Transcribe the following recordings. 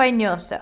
Five news.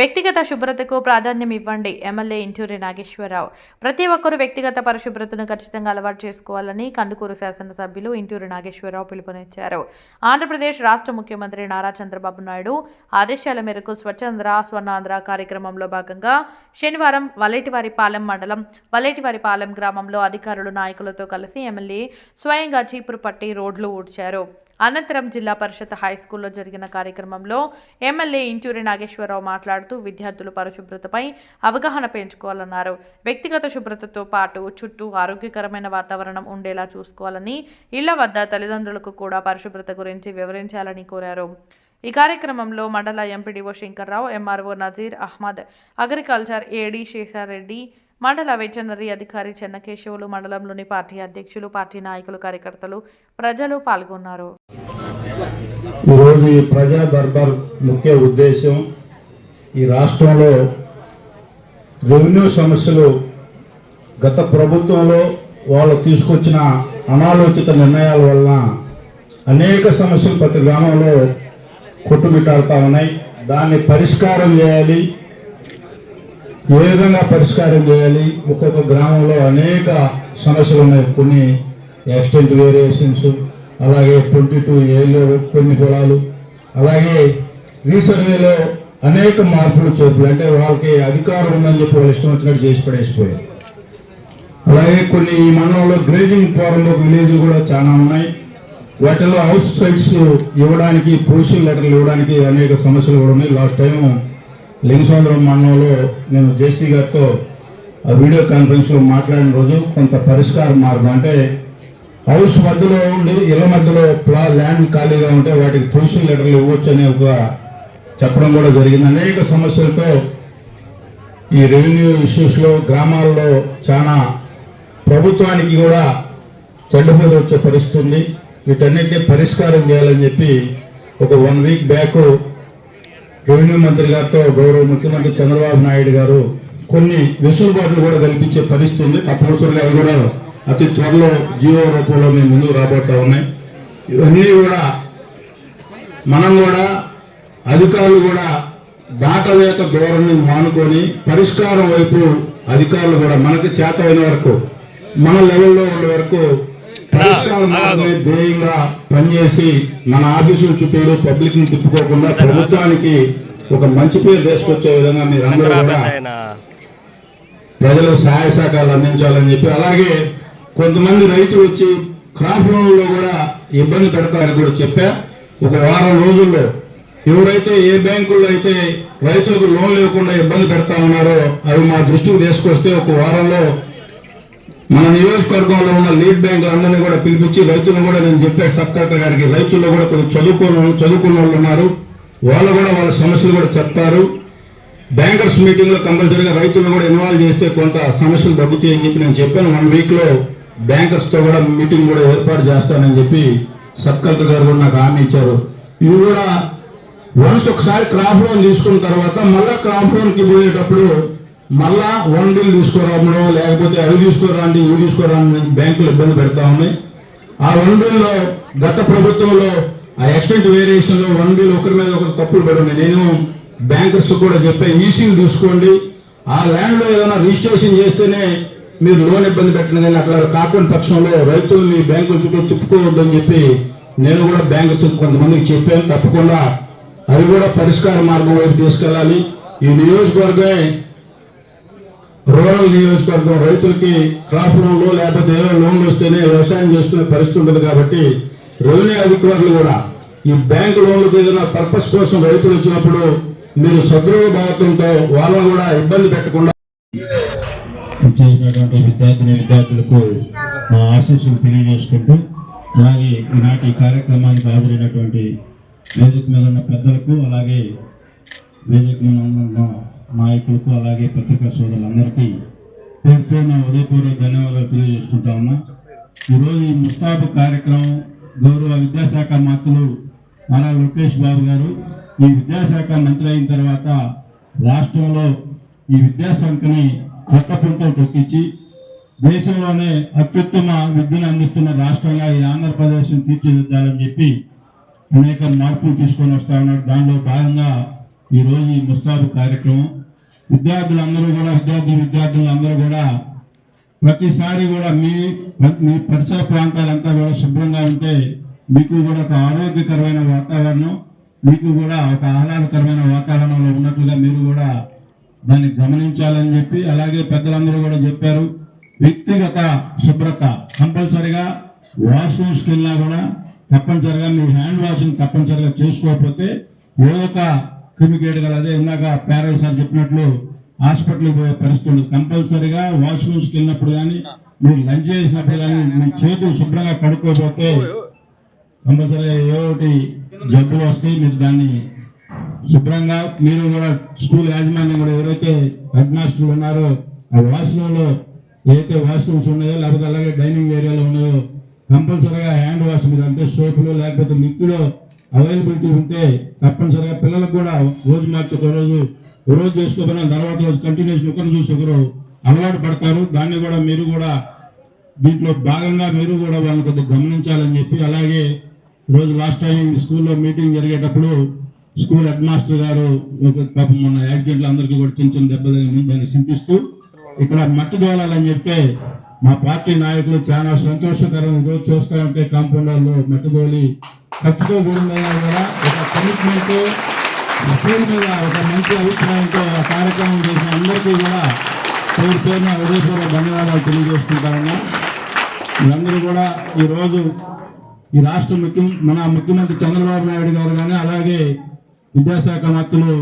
వ్యక్తిగత శుభ్రతకు ప్రాధాన్యం ఇవ్వండి. ఎమ్మెల్యే ఇంటూరి నాగేశ్వరరావు. ప్రతి ఒక్కరూ వ్యక్తిగత పరిశుభ్రతను ఖచ్చితంగా అలవాటు చేసుకోవాలని కందుకూరు శాసనసభ్యులు ఇంటూరి నాగేశ్వరరావు పిలుపునిచ్చారు. ఆంధ్రప్రదేశ్ రాష్ట్ర ముఖ్యమంత్రి నారా చంద్రబాబు నాయుడు ఆదేశాల మేరకు స్వచ్ఛంద్ర స్వర్ణాంధ్ర కార్యక్రమంలో భాగంగా శనివారం వలేటివారిపాలెం మండలం వలేటివారిపాలెం గ్రామంలో అధికారులు నాయకులతో కలిసి ఎమ్మెల్యే స్వయంగా చీపురు పట్టి రోడ్లు ఊడ్చారు. అనంతరం జిల్లా పరిషత్ హై స్కూల్లో జరిగిన కార్యక్రమంలో ఎమ్మెల్యే ఇంటూరి నాగేశ్వరరావు మాట్లాడుతూ విద్యార్థులు పరిశుభ్రతపై అవగాహన పెంచుకోవాలన్నారు. వ్యక్తిగత శుభ్రతతో పాటు చుట్టూ ఆరోగ్యకరమైన వాతావరణం ఉండేలా చూసుకోవాలని ఇళ్ళ వద్ద తల్లిదండ్రులకు కూడా పరిశుభ్రత గురించి వివరించాలని కోరారు. ఈ కార్యక్రమంలో మండల MPDO Shankarrao MRO Nazeer Ahmed agriculture AD Seshareddy మండల వెటర్నరీ అధికారి చెన్నకేశవులు మండలంలోని పార్టీ అధ్యక్షులు పార్టీ నాయకులు కార్యకర్తలు ప్రజలు పాల్గొన్నారు. ఈరోజు ఈ ప్రజా దర్బార్ ముఖ్య ఉద్దేశం ఈ రాష్ట్రంలో రెవెన్యూ సమస్యలు గత ప్రభుత్వంలో వాళ్ళు తీసుకొచ్చిన అనాలోచిత నిర్ణయాల వలన అనేక సమస్యలు ప్రతి గ్రామంలో కొట్టుమిట్టాడుతూ ఉన్నాయి. దాన్ని పరిష్కారం చేయాలి. ఏ విధంగా పరిష్కారం చేయాలి? ఒక్కొక్క గ్రామంలో అనేక సమస్యలు ఉన్నాయి. కొన్ని ఎక్స్టెంట్ వేరియేషన్స్ అలాగే ట్వంటీ టూ ఏలో కొన్ని పొలాలు. అలాగే రీసర్వేలో అనేక మార్పులు చేర్పులు. అంటే వాళ్ళకి అధికారం ఉందని చెప్పి వాళ్ళు ఇష్టం వచ్చినట్టు చేసి పడేసిపోయారు. అలాగే కొన్ని ఈ మండలంలో గ్రేజింగ్ ఫారంలో విలేజ్లు కూడా చాలా ఉన్నాయి. వాటిలో హౌస్ సైట్స్ ఇవ్వడానికి పొజిషన్ లెటర్లు ఇవ్వడానికి అనేక సమస్యలు కూడా ఉన్నాయి. లాస్ట్ టైం లింగసముద్రం మండలంలో నేను జేసీ గారితో ఆ వీడియో కాన్ఫరెన్స్లో మాట్లాడిన రోజు కొంత పరిష్కార మార్గం అంటే హౌస్ మధ్యలో ఉండి ఇళ్ళ మధ్యలో ప్లా ల్యాండ్ ఖాళీగా ఉంటే వాటికి పొజిషన్ లెటర్లు ఇవ్వచ్చు అనే ఒక చెప్పడం కూడా జరిగింది. అనేక సమస్యలతో ఈ రెవెన్యూ ఇష్యూస్లో గ్రామాల్లో చాలా ప్రభుత్వానికి కూడా చెడ్డ పేరు వచ్చే పరిస్థితి ఉంది. వీటన్నిటిని పరిష్కారం చేయాలని చెప్పి ఒక వన్ వీక్ బ్యాక్ రెవెన్యూ మంత్రి గారితో గౌరవ ముఖ్యమంత్రి చంద్రబాబు నాయుడు గారు కొన్ని వెసులుబాట్లు కూడా కల్పించే పరిస్థితి ఉంది. తప్పనిసరిగా అవి కూడా అతి త్వరలో జీవో రూపంలో మేము ముందుకు రాబోతా ఉన్నాయి ఇవన్నీ కూడా మనం కూడా అధికారులు కూడా దాటవేత ధోరణి మానుకొని పరిష్కారం వైపు అధికారులు కూడా మనకి చేత అయిన వరకు మన లెవెల్లో ఉండే వరకు పరిష్కారం మార్గమే ధ్యేయంగా పనిచేసి మన ఆఫీసుల చుట్టూ పబ్లిక్ని తిప్పుకోకుండా ప్రభుత్వానికి ఒక మంచి పేరు తీసుకొచ్చే విధంగా మీరందరూ కూడా ప్రజలకు సహాయ సహకారాలు అందించాలని చెప్పి అలాగే కొంతమంది రైతులు వచ్చి క్రాప్ లోన్లో కూడా ఇబ్బంది పెడతారని కూడా చెప్పా. ఒక వారం రోజుల్లో ఎవరైతే ఏ బ్యాంకుల్లో అయితే రైతులకు లోన్ లేకుండా ఇబ్బంది పెడతా ఉన్నారో అవి మా దృష్టికి తీసుకొస్తే ఒక వారంలో మన నియోజకవర్గంలో ఉన్న లీడ్ బ్యాంకులు అందరినీ కూడా పిలిపించి రైతులు కూడా నేను చెప్పాను సబ్ కలెక్టర్ గారికి రైతుల్లో కూడా కొంచెం చదువుకున్న చదువుకున్న వాళ్ళు ఉన్నారు. వాళ్ళు కూడా వాళ్ళ సమస్యలు కూడా చెప్తారు. బ్యాంకర్స్ మీటింగ్లో కంపల్సరీగా రైతులను కూడా ఇన్వాల్వ్ చేస్తే కొంత సమస్యలు తగ్గుతాయి అని చెప్పి నేను చెప్పాను. వన్ వీక్లో బ్యాంకర్స్తో కూడా మీటింగ్ కూడా ఏర్పాటు చేస్తానని చెప్పి సబ్ కలెక్టర్ గారు నాకు హామీ ఇచ్చారు. ఇవి కూడా వన్స్ ఒకసారి క్రాప్ లోన్ తీసుకున్న తర్వాత మళ్ళీ క్రాప్ లోన్కి పోయేటప్పుడు మళ్ళా వన్ డీల్ తీసుకురావడం లేకపోతే అవి తీసుకురాండి ఇవి తీసుకురాండి బ్యాంకులు ఇబ్బంది పెడతా ఉన్నాయి. ఆ వన్ డీల్లో గత ప్రభుత్వంలో ఆ ఎక్స్టెంట్ వేరియేషన్లో వన్ బిల్ ఒకరి మీద ఒకరు తప్పులు పడి నేను బ్యాంకర్స్ కూడా చెప్పే ఈసీలు తీసుకోండి. ఆ ల్యాండ్లో ఏదైనా రిజిస్ట్రేషన్ చేస్తేనే మీరు లోన్ ఇబ్బంది పెట్టండి కానీ అట్లా కాకుండా పక్షంలో రైతుల్ని బ్యాంకుల చుట్టూ తిప్పుకోవద్దని చెప్పి నేను కూడా బ్యాంకర్స్ కొంతమందికి చెప్పాను. తప్పకుండా అవి కూడా పరిష్కార మార్గం వైపు తీసుకెళ్ళాలి. ఈ నియోజకవర్గమే రూరల్ నియోజకవర్గం రైతులకి క్రాప్ లోన్లు లేకపోతే ఏదో లోన్లు వస్తేనే వ్యవసాయం చేసుకునే పరిస్థితి ఉంటుంది కాబట్టి రెవెన్యూ అధికారులు కూడా ఈ బ్యాంక్ లోన్లకు ఏదైనా పర్పస్ కోసం రైతులు వచ్చినప్పుడు మీరు సద్రువ భావంతో వాళ్ళని కూడా ఇబ్బంది పెట్టకుండా చేసినటువంటి విద్యార్థిని విద్యార్థులకు మా ఆశీస్సులు తెలియజేసుకుంటూ అలాగే ఈనాటి కార్యక్రమానికి హాజరైనటువంటి వేదిక మీద ఉన్న పెద్దలకు అలాగే వేదిక మీద ఉన్న నాయకులకు అలాగే పత్రికా సోదరులందరికీ పేరు పేరున ఉదయపూర్వక ధన్యవాదాలు తెలియజేసుకుంటా ఉన్నా. ఈరోజు ఈ ముస్తాబు కార్యక్రమం గౌరవ విద్యాశాఖ మంత్రులు నారా లోకేష్ బాబు గారు ఈ విద్యాశాఖ మంత్రి అయిన తర్వాత రాష్ట్రంలో ఈ విద్యాశాఖని కొత్త పుంతలు తొక్కించి దేశంలోనే అత్యుత్తమ విద్యను అందిస్తున్న రాష్ట్రంగా ఈ ఆంధ్రప్రదేశ్ను తీర్చిదిద్దాలని చెప్పి అనేక మార్పులు తీసుకొని వస్తా ఉన్నారు. దానిలో భాగంగా ఈరోజు ఈ ముస్తాబు కార్యక్రమం విద్యార్థులందరూ కూడా విద్యార్థులు విద్యార్థులందరూ కూడా ప్రతిసారి కూడా మీ మీ పరిసర ప్రాంతాలంతా కూడా శుభ్రంగా ఉంటే మీకు కూడా ఒక ఆరోగ్యకరమైన వాతావరణం మీకు కూడా ఒక ఆహ్లాదకరమైన వాతావరణంలో ఉన్నట్లుగా మీరు కూడా దాన్ని గమనించాలని చెప్పి అలాగే పెద్దలందరూ కూడా చెప్పారు. వ్యక్తిగత శుభ్రత కంపల్సరిగా వాష్రూమ్స్కి వెళ్ళినా కూడా తప్పనిసరిగా మీ హ్యాండ్ వాషింగ్ తప్పనిసరిగా చేసుకోకపోతే ఏ ఒక క్రిమికేటగల అదే ఇందాక పేరెంట్ సార్ చెప్పినట్లు హాస్పిటల్కి పోయే పరిస్థితి ఉండదు కంపల్సరిగా వాష్రూమ్స్కి వెళ్ళినప్పుడు కానీ మీరు లంచ్ చేసినప్పుడు కానీ మీ చేతులు శుభ్రంగా కడుక్కోకపోతే కంపల్సరీగా ఏ ఒకటి జబ్బులు వస్తాయి. మీరు దాన్ని శుభ్రంగా మీరు కూడా స్కూల్ యాజమాన్యం కూడా ఎవరైతే హెడ్ మాస్టర్లు ఉన్నారో ఆ వాష్రూమ్లో ఏదైతే వాష్రూమ్స్ ఉన్నాయో లేకపోతే అలాగే డైనింగ్ ఏరియాలో ఉన్నాయో కంపల్సరీగా హ్యాండ్ వాష్ మీద అంటే సోపులు లేకపోతే లిక్విడ్ అవైలబిలిటీ ఉంటే తప్పనిసరిగా పిల్లలకు కూడా రోజు మార్చి ఒక రోజు ఒక రోజు చేసుకోకపోయినా తర్వాత రోజు కంటిన్యూషన్ ఒకరిని చూసి ఒకరు అలవాటు పడతారు. దాన్ని కూడా మీరు కూడా దీంట్లో భాగంగా మీరు కూడా వాళ్ళని కొద్దిగా గమనించాలని చెప్పి అలాగే రోజు లాస్ట్ టైం స్కూల్లో మీటింగ్ జరిగేటప్పుడు స్కూల్ హెడ్ మాస్టర్ గారు పాపం మొన్న యాక్సిడెంట్లు అందరికీ కూడా చిన్న చిన్న దెబ్బ ముందని చింతిస్తూ ఇక్కడ మట్టి దోలాలని చెప్తే మా పార్టీ నాయకులు చాలా సంతోషకరం ఈరోజు చూస్తూ ఉంటే కాంపౌండర్లో మట్టి ఖర్చుతో కూడిన కూడా ఒక కమిట్మెంట్ స్కూల్ మీద ఒక మంచి అభిప్రాయంతో ఆ కార్యక్రమం చేసిన అందరికీ కూడా పేరు పేరున ఉదయపూర్వ ధన్యవాదాలు తెలియజేసుకుంటారన్నా మీరందరూ కూడా ఈరోజు ఈ రాష్ట్ర ముఖ్య మన ముఖ్యమంత్రి చంద్రబాబు నాయుడు గారు కానీ అలాగే విద్యాశాఖ మంత్రులు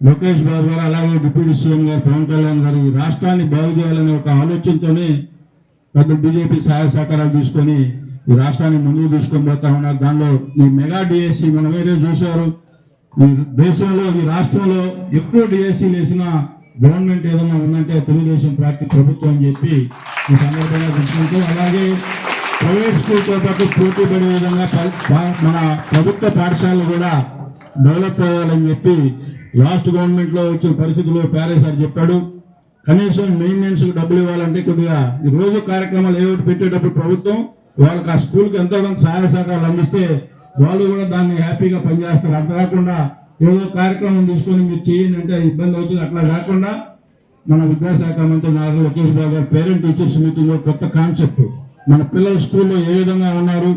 లోకేష్ బాబు గారు అలాగే డిప్యూటీ సీఎం గారు పవన్ కళ్యాణ్ గారు ఈ రాష్ట్రాన్ని బాగు చేయాలనే ఒక ఆలోచనతోనే పెద్ద బీజేపీ సహాయ సహకారాలు తీసుకొని ఈ రాష్ట్రాన్ని ముందుకు తీసుకొని పోతా ఉన్నారు. దానిలో ఈ మెగా డిఎస్సి మనం వేరే చూశారు. ఈ దేశంలో ఈ రాష్ట్రంలో ఎక్కువ డిఎస్సీలు వేసిన గవర్నమెంట్ ఏదైనా ఉందంటే తెలుగుదేశం పార్టీ ప్రభుత్వం అని చెప్పి ఈ సందర్భంగా తీసుకుంటూ అలాగే ప్రైవేట్ స్కూల్తో పాటు పోటీ పడే విధంగా మన ప్రభుత్వ పాఠశాలలు కూడా డెవలప్ అవ్వాలని చెప్పి లాస్ట్ గవర్నమెంట్లో వచ్చిన పరిస్థితుల్లో ప్యారే సార్ చెప్పాడు కనీసం మెయింటెనెన్స్ డబ్బులు ఇవ్వాలంటే కొద్దిగా ఈ రోజు కార్యక్రమాలు ఏమిటి పెట్టేటప్పుడు ప్రభుత్వం వాళ్ళకి ఆ స్కూల్కి ఎంతో కొంత సహాయ సహకారాలు అందిస్తే వాళ్ళు కూడా దాన్ని హ్యాపీగా పనిచేస్తారు. అంత కాకుండా ఏదో కార్యక్రమం తీసుకొని మీరు చేయండి అంటే ఇబ్బంది అవుతుంది. అట్లా కాకుండా మన విద్యాశాఖ మంత్రి నారా లోకేష్ బాబు గారు పేరెంట్ టీచర్స్ మీటింగ్ కొత్త కాన్సెప్ట్ మన పిల్లలు స్కూల్లో ఏ విధంగా ఉన్నారు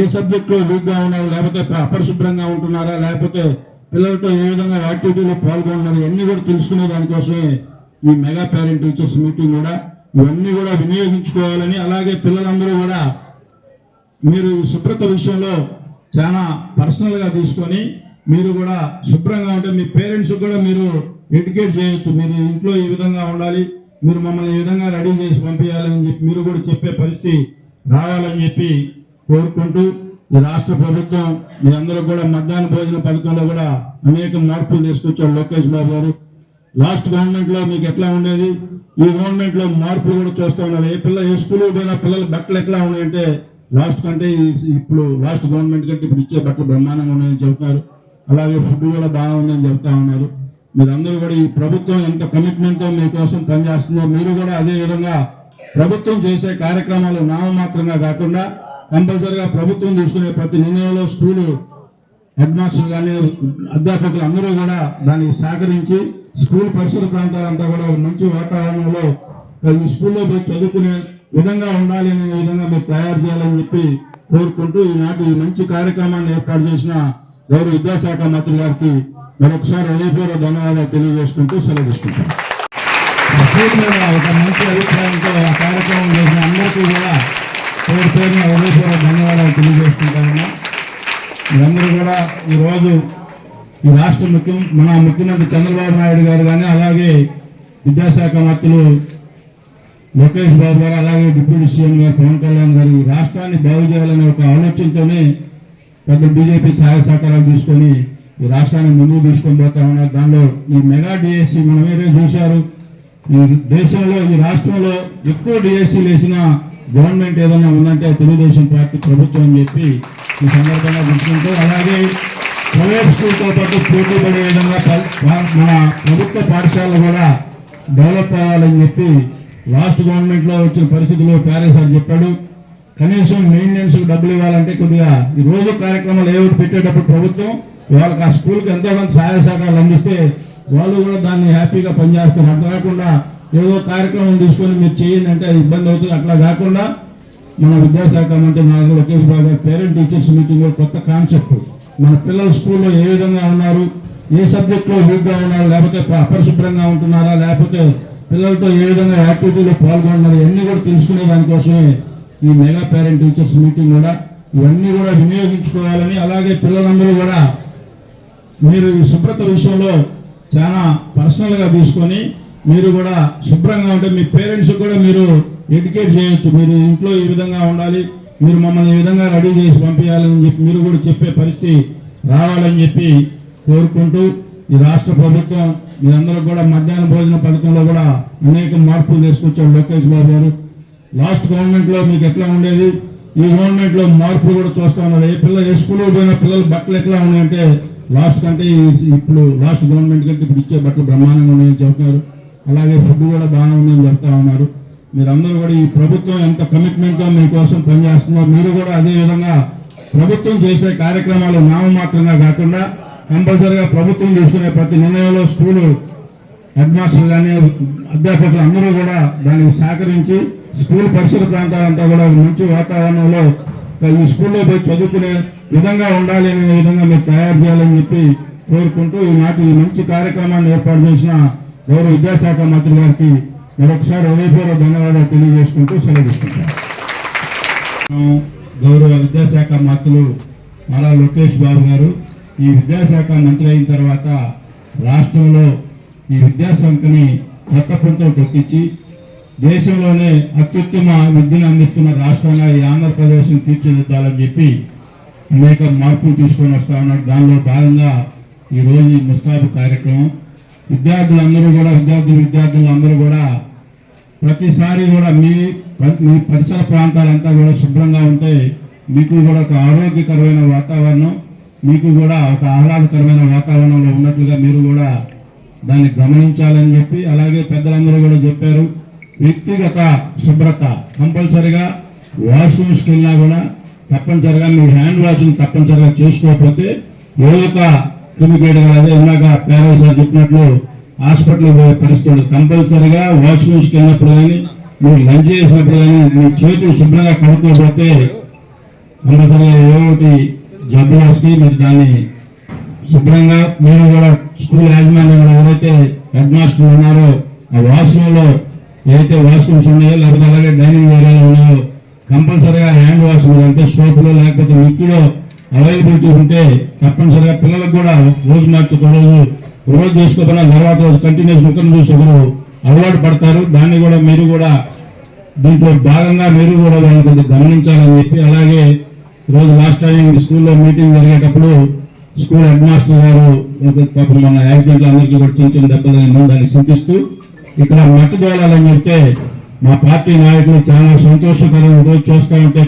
ఏ సబ్జెక్ట్లో వీక్గా ఉన్నారు లేకపోతే అపరిశుభ్రంగా ఉంటున్నారా లేకపోతే పిల్లలతో ఏ విధంగా యాక్టివిటీలో పాల్గొన్నారు ఇవన్నీ కూడా తెలుసుకునే దానికోసమే ఈ మెగా పేరెంట్ టీచర్స్ మీటింగ్ కూడా. ఇవన్నీ కూడా వినియోగించుకోవాలని అలాగే పిల్లలందరూ కూడా మీరు శుభ్రత విషయంలో చాలా పర్సనల్గా తీసుకొని మీరు కూడా శుభ్రంగా ఉంటే మీ పేరెంట్స్ కూడా మీరు ఎడ్యుకేట్ చేయొచ్చు. మీరు ఇంట్లో ఈ విధంగా ఉండాలి మీరు మమ్మల్ని ఈ విధంగా రెడీ చేసి పంపించాలని చెప్పి మీరు కూడా చెప్పే పరిస్థితి రావాలని చెప్పి కోరుకుంటూ ఈ రాష్ట్ర ప్రభుత్వం మీ అందరూ కూడా మధ్యాహ్న భోజన పథకంలో కూడా అనేక మార్పులు తీసుకొచ్చారు లోకేష్ బాబు గారు. లాస్ట్ గవర్నమెంట్లో మీకు ఎట్లా ఉండేది? ఈ గవర్నమెంట్లో మార్పులు కూడా చూస్తూ ఉన్నారు. ఏ పిల్ల ఏ స్కూల్ పోయినా పిల్లల బట్టలు ఎట్లా ఉన్నాయంటే లాస్ట్ కంటే ఇప్పుడు లాస్ట్ గవర్నమెంట్ కంటే ఇప్పుడు ఇచ్చే బట్టలు బ్రహ్మాండంగా ఉన్నాయని చెబుతున్నారు. అలాగే ఫుడ్ కూడా బాగా ఉందని చెప్తా ఉన్నారు. మీరందరూ కూడా ఈ ప్రభుత్వం ఎంత కమిట్మెంట్తో మీకోసం పనిచేస్తుందో మీరు కూడా అదే విధంగా ప్రభుత్వం చేసే కార్యక్రమాలు నామమాత్రంగా కాకుండా కంపల్సరిగా ప్రభుత్వం తీసుకునే ప్రతి నిర్ణయంలో స్కూలు హెడ్ మాస్టర్ కానీ అధ్యాపకులు అందరూ కూడా దానికి సహకరించి స్కూల్ పరిసర ప్రాంతాలంతా కూడా మంచి వాతావరణంలో స్కూల్లో పోయి చదువుకునే విధంగా ఉండాలి అనే విధంగా మీరు తయారు చేయాలని చెప్పి కోరుకుంటూ ఈనాటి ఈ మంచి కార్యక్రమాన్ని ఏర్పాటు చేసిన గౌరవ విద్యాశాఖ మంత్రి గారికి మరొకసారి హృదయపూర్వ ధన్యవాదాలు తెలియజేసుకుంటూ సెలవు ఒక మంచి అభిప్రాయంతో ఆ కార్యక్రమం చేసిన అందరికీ కూడా పేరు పేరున హృదయపూర్వక ధన్యవాదాలు తెలియజేసుకుంటామన్నా మీరందరూ కూడా ఈరోజు ఈ రాష్ట్ర ముఖ్యం మన ముఖ్యమంత్రి చంద్రబాబు నాయుడు గారు కానీ అలాగే విద్యాశాఖ మంత్రులు లోకేష్ బాబు గారు అలాగే డిప్యూటీ సీఎం గారు పవన్ కళ్యాణ్ గారు ఈ రాష్ట్రాన్ని బాగు చేయాలనే ఒక ఆలోచనతోనే పెద్ద బీజేపీ సహాయ సహకారాలు తీసుకొని ఈ రాష్ట్రాన్ని ముందుకు తీసుకొని పోతా ఉన్నారు. దానిలో ఈ మెగా డిఎస్సి మనం ఏదో చూశారు. ఈ దేశంలో ఈ రాష్ట్రంలో ఎక్కువ డిఎస్సీలు వేసిన గవర్నమెంట్ ఏదైనా ఉందంటే తెలుగుదేశం పార్టీ ప్రభుత్వం అని చెప్పి ఈ సందర్భంగా గుర్తుంటూ అలాగే ప్రైవేట్ స్కూల్తో పాటు పోటీ పడే విధంగా మన ప్రభుత్వ పాఠశాలలు కూడా డెవలప్ అవ్వాలని చెప్పి లాస్ట్ గవర్నమెంట్లో వచ్చిన పరిస్థితుల్లో ప్యారెస్ అని చెప్పాడు. కనీసం మెయింటెనెన్స్ డబ్బులు ఇవ్వాలంటే కొద్దిగా ఈ రోజు కార్యక్రమాలు ఏవైతే పెట్టేటప్పుడు ప్రభుత్వం వాళ్ళకి ఆ స్కూల్కి ఎంతో కొంత సహాయ సహకారాలు అందిస్తే వాళ్ళు కూడా దాన్ని హ్యాపీగా పనిచేస్తారు. అట్లా కాకుండా ఏదో కార్యక్రమం తీసుకొని మీరు చేయండి అంటే అది ఇబ్బంది అవుతుంది. అట్లా కాకుండా మన విద్యాశాఖ మంత్రి నారా లోకేష్ బాబు పేరెంట్ టీచర్స్ మీటింగ్లో కొత్త కాన్సెప్ట్. మన పిల్లలు స్కూల్లో ఏ విధంగా ఉన్నారు? ఏ సబ్జెక్ట్లో వీక్గా ఉన్నారు? లేకపోతే అపరిశుభ్రంగా ఉంటున్నారా? లేకపోతే పిల్లలతో ఏ విధంగా యాక్టివిటీలో పాల్గొంటున్నారు? ఇవన్నీ కూడా తెలుసుకునే దానికోసమే ఈ మెగా పేరెంట్ టీచర్స్ మీటింగ్ కూడా ఇవన్నీ కూడా వినియోగించుకోవాలని అలాగే పిల్లలందరూ కూడా మీరు ఈ శుభ్రత విషయంలో చాలా పర్సనల్గా తీసుకొని మీరు కూడా శుభ్రంగా ఉంటే మీ పేరెంట్స్ కూడా మీరు ఎడ్యుకేట్ చేయొచ్చు. మీరు ఇంట్లో ఈ విధంగా ఉండాలి మీరు మమ్మల్ని ఈ విధంగా రెడీ చేసి పంపించాలని చెప్పి మీరు కూడా చెప్పే పరిస్థితి రావాలని చెప్పి కోరుకుంటూ ఈ రాష్ట్ర ప్రభుత్వం మీ అందరూ కూడా మధ్యాహ్న భోజన పథకంలో కూడా అనేక మార్పులు తీసుకొచ్చారు లోకేష్ బాబు గారు. లాస్ట్ గవర్నమెంట్లో మీకు ఎట్లా ఉండేది? ఈ గవర్నమెంట్లో మార్పులు కూడా చూస్తా ఉన్నారు. ఏ పిల్లలు ఏ స్కూల్లో పోయిన పిల్లలు బట్టలు ఎట్లా ఉన్నాయంటే లాస్ట్ కంటే ఇప్పుడు లాస్ట్ గవర్నమెంట్ కంటే ఇప్పుడు ఇచ్చే బట్టలు బ్రహ్మాండంగా ఉన్నాయని చెబుతున్నారు. అలాగే ఫుడ్ కూడా బాగానే ఉందని చెప్తా ఉన్నారు. మీరందరూ కూడా ఈ ప్రభుత్వం ఎంత కమిట్మెంట్తో మీకోసం పనిచేస్తుందో మీరు కూడా అదే విధంగా ప్రభుత్వం చేసే కార్యక్రమాలు నామమాత్రంగా కాకుండా కంపల్సరిగా ప్రభుత్వం తీసుకునే ప్రతి నిర్ణయంలో స్కూలు హెడ్ మాస్టర్ కానీ అధ్యాపకులు అందరూ కూడా దానికి సహకరించి స్కూల్ పరిసర ప్రాంతాలంతా కూడా మంచి వాతావరణంలో ఈ స్కూల్లో పోయి చదువుకునే విధంగా ఉండాలి అనే విధంగా మీరు తయారు చేయాలని చెప్పి కోరుకుంటూ ఈనాటి ఈ మంచి కార్యక్రమాన్ని ఏర్పాటు చేసిన గౌరవ విద్యాశాఖ మంత్రి గారికి మరొకసారి హృదయపూర్వక ధన్యవాదాలు తెలియజేసుకుంటూ సెలవిస్తుంటాను గౌరవ విద్యాశాఖ మంత్రులు నారా లోకేష్ బాబు గారు ఈ విద్యాశాఖ మంత్రి అయిన తర్వాత రాష్ట్రంలో ఈ విద్యాశాఖని కొత్త పుంతలు తొక్కించి దేశంలోనే అత్యుత్తమ విద్యను అందిస్తున్న రాష్ట్రంగా ఈ ఆంధ్రప్రదేశ్ను తీర్చిదిద్దాలని చెప్పి అనేక మార్పులు తీసుకొని వస్తా ఉన్నారు. దానిలో భాగంగా ఈ రోజు ఈ ముస్తాబు కార్యక్రమం విద్యార్థులందరూ కూడా విద్యార్థులు విద్యార్థులు అందరూ కూడా ప్రతిసారి కూడా మీ మీ పరిసర ప్రాంతాలంతా కూడా శుభ్రంగా ఉంటే మీకు కూడా ఒక ఆరోగ్యకరమైన వాతావరణం మీకు కూడా ఒక ఆహ్లాదకరమైన వాతావరణంలో ఉన్నట్లుగా మీరు కూడా దాన్ని గమనించాలని చెప్పి అలాగే పెద్దలందరూ కూడా చెప్పారు. వ్యక్తిగత శుభ్రత కంపల్సరిగా వాష్రూమ్స్కి వెళ్ళినా కూడా తప్పనిసరిగా మీ హ్యాండ్ వాషింగ్ తప్పనిసరిగా చేసుకోకపోతే ఏ ఒక క్రిమికేట్ అదే ఇందాక పేరెంట్స్ సార్ చెప్పినట్లు హాస్పిటల్ పోయే పరిస్థితి ఉండదు కంపల్సరిగా వాష్రూమ్స్కి వెళ్ళినప్పుడు కానీ మీరు లంచ్ చేసినప్పుడు కానీ మీ చేతులు శుభ్రంగా కడుక్కోకపోతే కంపల్సరిగా ఏ ఒకటి జబ్బులు వస్తాయి మీరు దాన్ని శుభ్రంగా మీరు కూడా స్కూల్ యాజమాన్యం ఎవరైతే హెడ్మాస్టర్ ఉన్నారో ఆ వాష్రూమ్లో ఏదైతే వాష్రూమ్స్ ఉన్నాయో లేకపోతే అలాగే డైనింగ్ ఏరియాలో ఉన్నాయో కంపల్సరిగా హ్యాండ్ వాష్ అంటే సోపులో లేకపోతే లిక్విడ్ అవైలబిలిటీ ఉంటే తప్పనిసరిగా పిల్లలకు కూడా రోజు మార్చి ఒక రోజు ఒక రోజు తర్వాత రోజు కంటిన్యూస్ ముఖం చూసి ఒకరు అలవాటు పడతారు దాన్ని కూడా మీరు కూడా దీంట్లో భాగంగా మీరు కూడా వాళ్ళని కొంచెం గమనించాలని చెప్పి అలాగే ఈరోజు లాస్ట్ టైం స్కూల్లో మీటింగ్ జరిగేటప్పుడు స్కూల్ హెడ్ మాస్టర్ గారు పాపం మన యాక్సిడెంట్లు అందరికీ కూడా చిన్న చిన్న దెబ్బలు తగిలింది. చింతిస్తూ ఇక్కడ మట్టి దోలాలని చెప్తే మా పార్టీ నాయకులు చాలా సంతోషకరంగా రోజు చూస్తూ ఉంటే